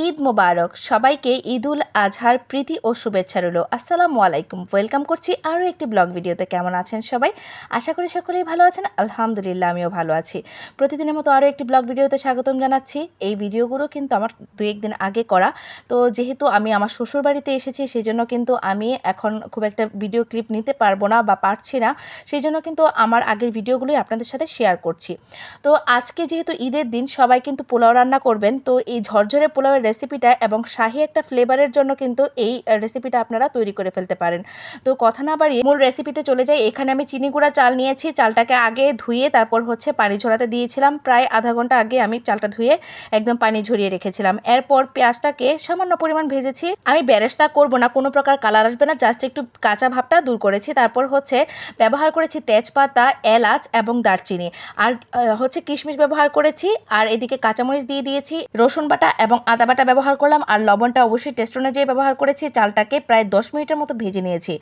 ঈদ মোবারক। সবাইকে ঈদুল আজহার প্রীতি ও শুভেচ্ছা রইল। আসসালামু আলাইকুম। ওয়েলকাম করছি আরও একটি ব্লগ ভিডিওতে। কেমন আছেন সবাই? আশা করি সকলেই ভালো আছেন। আলহামদুলিল্লাহ, আমিও ভালো আছি। প্রতিদিনের মতো আরও একটি ব্লগ ভিডিওতে স্বাগতম জানাচ্ছি। এই ভিডিওগুলো কিন্তু আমার দু একদিন আগে করা। তো যেহেতু আমি আমার শ্বশুর বাড়িতে এসেছি সেই জন্য কিন্তু আমি এখন খুব একটা ভিডিও ক্লিপ নিতে পারব না বা পারছি না। সেই জন্য কিন্তু আমার আগের ভিডিওগুলোই আপনাদের সাথে শেয়ার করছি। তো আজকে যেহেতু ঈদের দিন, সবাই কিন্তু পোলাও রান্না করবেন। তো এই ঝরঝরে পোলাওয়ের রেসিপিটা এবং শাহি একটা ফ্লেভারের জন্য কিন্তু এই রেসিপিটা আপনারা তৈরি করে ফেলতে পারেন। তো কথা না বাড়িয়ে মূল রেসিপিতে চলে যাই। এখানে আমি চিনি গুঁড়া চাল নিয়েছি। চালটাকে আগে ধুয়ে তারপর হচ্ছে পানি ঝরাতে দিয়েছিলাম। প্রায় আধা ঘণ্টা আগে আমি চালটা ধুয়ে একদম পানি ঝরিয়ে রেখেছিলাম। এরপর পেঁয়াজটাকে সামান্য পরিমাণ ভেজেছি। আমি বেরেস্তা করব না, কোনো প্রকার কালার আসবে না জাস্ট একটু কাঁচা ভাবটা দূর করেছি। তারপর হচ্ছে ব্যবহার করেছি তেজপাতা, এলাচ এবং দারচিনি। আর হচ্ছে কিশমিশ ব্যবহার করেছি। আর এদিকে কাঁচামরিচ দিয়ে দিয়েছি, রসুন বাটা এবং আদা বাটা ব্যবহার করলাম আর লবণটা অবশ্যই টেস্ট অনুযায়ী ব্যবহার করেছি। চালটাকে প্রায় দশ মিনিটের মতো ভেজে নিয়েছি।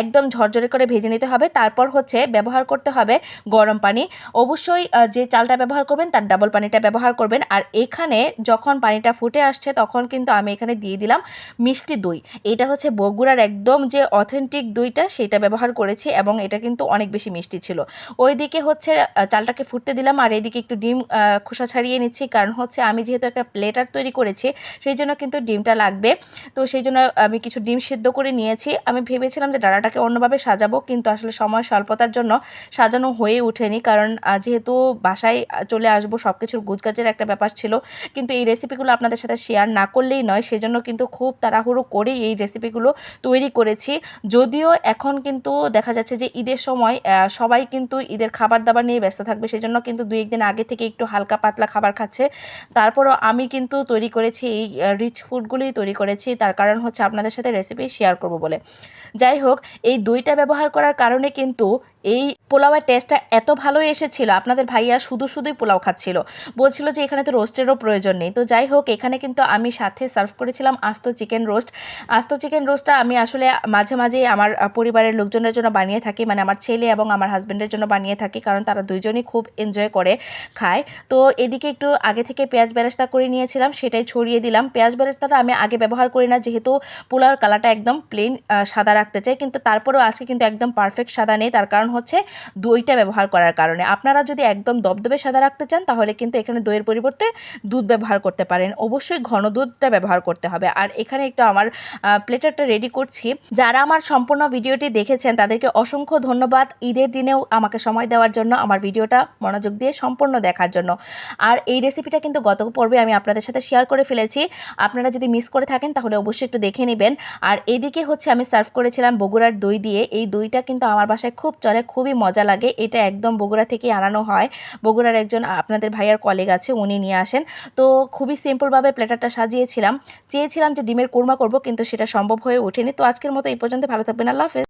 একদম ঝরঝরে করে ভেজে নিতে হবে। তারপর হচ্ছে ব্যবহার করতে হবে গরম পানি। অবশ্যই যে চালটা ব্যবহার করবেন তার ডাবল পানিটা ব্যবহার করবেন। আর এখানে যখন পানিটা ফুটে আসছে তখন কিন্তু আমি এখানে দিয়ে দিলাম মিষ্টি দই। এটা হচ্ছে বগুড়ার একদম যে অথেন্টিক দইটা সেটা ব্যবহার করেছি এবং এটা কিন্তু অনেক বেশি মিষ্টি ছিল। ওইদিকে হচ্ছে চালটাকে ফুটতে দিলাম আর এদিকে একটু ডিম খোসা ছাড়িয়ে নিচ্ছি। কারণ হচ্ছে আমি যেহেতু একটা প্লেটার তৈরি করেছি সেই জন্য কিন্তু ডিমটা লাগবে। তো সেই জন্য আমি কিছু ডিম সিদ্ধ করে নিয়েছি। আমি ভেবেছিলাম যে ডালাটাকে অন্যভাবে সাজাবো, কিন্তু আসলে সময় স্বল্পতার জন্য সাজানো হয়ে ওঠেনি। কারণ যেহেতু বাসায় চলে আসব সব কিছুর গুজগাজের একটা ব্যাপার ছিল। কিন্তু এই রেসিপিগুলো আপনাদের সাথে শেয়ার না করলেই নয়, সেজন্য কিন্তু খুব তাড়াহুড়ো করেই এই রেসিপিগুলো তৈরি করেছি। যদিও এখন কিন্তু দেখা যাচ্ছে যে ঈদের সময় সবাই কিন্তু ঈদের খাবার দাবার নিয়ে ব্যস্ত থাকবে, সেজন্য কিন্তু দুই একদিন আগে থেকে একটু হালকা পাতলা খাবার খাচ্ছে। তারপরও আমি কিন্তু তৈরি করেছি এই রিচ ফুডগুলোই তৈরি করেছি। তার কারণ হচ্ছে আপনাদের সাথে রেসিপি শেয়ার করব বলে। যাই হোক, এই দইটা ব্যবহার করার কারণে কিন্তু এই পোলাওয়ের টেস্টটা এত ভালো এসেছিল। আপনাদের ভাইয়া শুধু শুধুই পোলাও খাচ্ছিল। বলছিল যে এখানে তো রোস্টেরও প্রয়োজন নেই। তো যাই হোক, এখানে কিন্তু আমি সাথে সার্ভ করেছিলাম আস্ত চিকেন রোস্ট আস্ত চিকেন রোস্টটা আমি আসলে মাঝে মাঝেই আমার পরিবারের লোকজনের জন্য বানিয়ে থাকি। মানে আমার ছেলে এবং আমার হাজব্যান্ডের জন্য বানিয়ে থাকি। কারণ তারা দুইজনই খুব এনজয় করে খায়। তো এদিকে একটু আগে থেকে পেঁয়াজ বেরেস্তা করে নিয়েছিলাম। সেটাই ছড়িয়ে দিলাম। পেঁয়াজ বেরেস্তাটা আমি আগে ব্যবহার করি না। যেহেতু পোলাওর কালারটা একদম প্লেন সাদা রাখতে চাই। কিন্তু তারপরেও আজকে কিন্তু একদম পারফেক্ট সাদা নেই। তার কারণ হচ্ছে দইটা ব্যবহার করার কারণে। আপনারা যদি একদম দবদবে সাদা রাখতে চান, তাহলে কিন্তু এখানে দইয়ের পরিবর্তে দুধ ব্যবহার করতে পারেন। অবশ্যই ঘন দুধটা ব্যবহার করতে হবে। আর এখানে একটু আমার প্লেটারটা রেডি করছি। যারা আমার সম্পূর্ণ ভিডিওটি দেখেছেন, তাদেরকে অসংখ্য ধন্যবাদ ঈদের দিনেও আমাকে সময় দেওয়ার জন্য, আমার ভিডিওটা মনোযোগ দিয়ে সম্পূর্ণ দেখার জন্য। আর এই রেসিপিটা কিন্তু গত পর্বে আমি আপনাদের সাথে শেয়ার করে ফেলেছি। আপনারা যদি মিস করে থাকেন, তাহলে অবশ্যই একটু দেখে নেবেন। আর এদিকে হচ্ছে আমি সার্ভ করেছিলাম বগুড়ার দই দিয়ে। এই দইটা কিন্তু আমার বাসায় খুব চলে খুবই মজা লাগে। এটা একদম বগুড়া থেকে আনানো হয়। বগুড়ার একজন আপনাদের ভাইয়ার কলিগ আছে, উনি নিয়ে আসেন। তো খুবই সিম্পলভাবে প্ল্যাটারটা সাজিয়েছিলাম। চেয়েছিলাম যে ডিমের কোরমা করব, কিন্তু সেটা সম্ভব হয়ে ওঠেনি। তো আজকের মতো এই পর্যন্ত। ভালো থাকবেন। আল্লাহ হাফেজ।